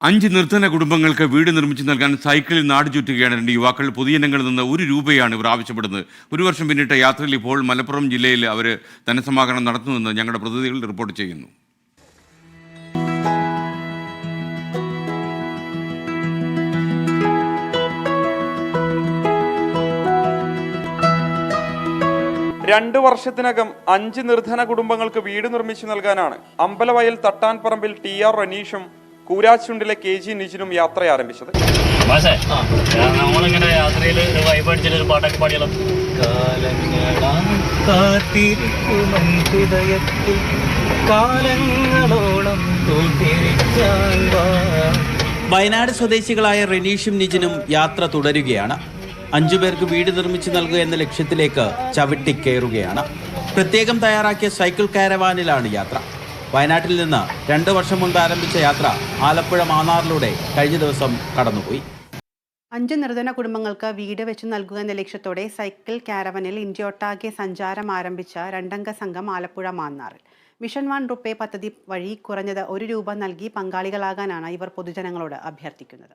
അഞ്ച് നിർധന കുടുംബങ്ങൾക്ക് വീട് നിർമ്മിച്ചു നൽകാൻ സൈക്കിളിൽ നാട് ചുറ്റുകയാണ് രണ്ട് യുവാക്കൾ. പൊതുജനങ്ങളിൽ നിന്ന് ഒരു രൂപയാണ് ഇവർ ആവശ്യപ്പെടുന്നത്. ഒരു വർഷം പിന്നിട്ട യാത്രയിൽ ഇപ്പോൾ മലപ്പുറം ജില്ലയിൽ അവർ ധനസമാഹരണം നടത്തുമെന്ന് ഞങ്ങളുടെ പ്രതിനിധികൾ റിപ്പോർട്ട് ചെയ്യുന്നു. രണ്ടു വർഷത്തിനകം അഞ്ച് നിർധന കുടുംബങ്ങൾക്ക് വീട് നിർമ്മിച്ചു നൽകാനാണ് അമ്പലവയൽ തട്ടാൻപറമ്പിൽ ടി ആർ റനീഷും കൂരാച്ചുണ്ടിലെ കെ ജി നിജിനും യാത്ര ആരംഭിച്ചത്? മാഷേ നമ്മളിങ്ങനെ യാത്രയിൽ ഒരു വൈബ് അടിച്ചിട്ട് ഒരു പാട്ടൊക്കെ പാടിയാലോ? കാലങ്ങളാം കാത്തിരിക്കുമൻ കാലങ്ങളോളം വയനാട് സ്വദേശികളായ റെനീഷും നിജിനും യാത്ര തുടരുകയാണ്. അഞ്ചു പേർക്ക് വീട് നിർമ്മിച്ചു നൽകുക എന്ന ലക്ഷ്യത്തിലേക്ക് ചവിട്ടിക്കയറുകയാണ് പ്രത്യേകം തയ്യാറാക്കിയ സൈക്കിൾ കാരവാനിലാണ് യാത്ര. വയനാട്ടിൽ നിന്ന് രണ്ട് വർഷം മുൻപ് ആരംഭിച്ച യാത്ര ആലപ്പുഴ മാന്നാറിലൂടെ കഴിഞ്ഞ ദിവസം കടന്നുപോയി. അഞ്ച് നിർധന കുടുംബങ്ങൾക്ക് വീട് വെച്ച് നൽകുക എന്ന ലക്ഷ്യത്തോടെ സൈക്കിൾ കാരവനിൽ ഇന്ത്യയൊട്ടാകെ സഞ്ചാരം ആരംഭിച്ച രണ്ടംഗ സംഘം ആലപ്പുഴ മാന്നാറിൽ. മിഷൻ വൺ റുപ്പേ പദ്ധതി വഴി കുറഞ്ഞത് ഒരു രൂപ നൽകി പങ്കാളികളാകാനാണ് ഇവർ പൊതുജനങ്ങളോട് അഭ്യർത്ഥിക്കുന്നത്.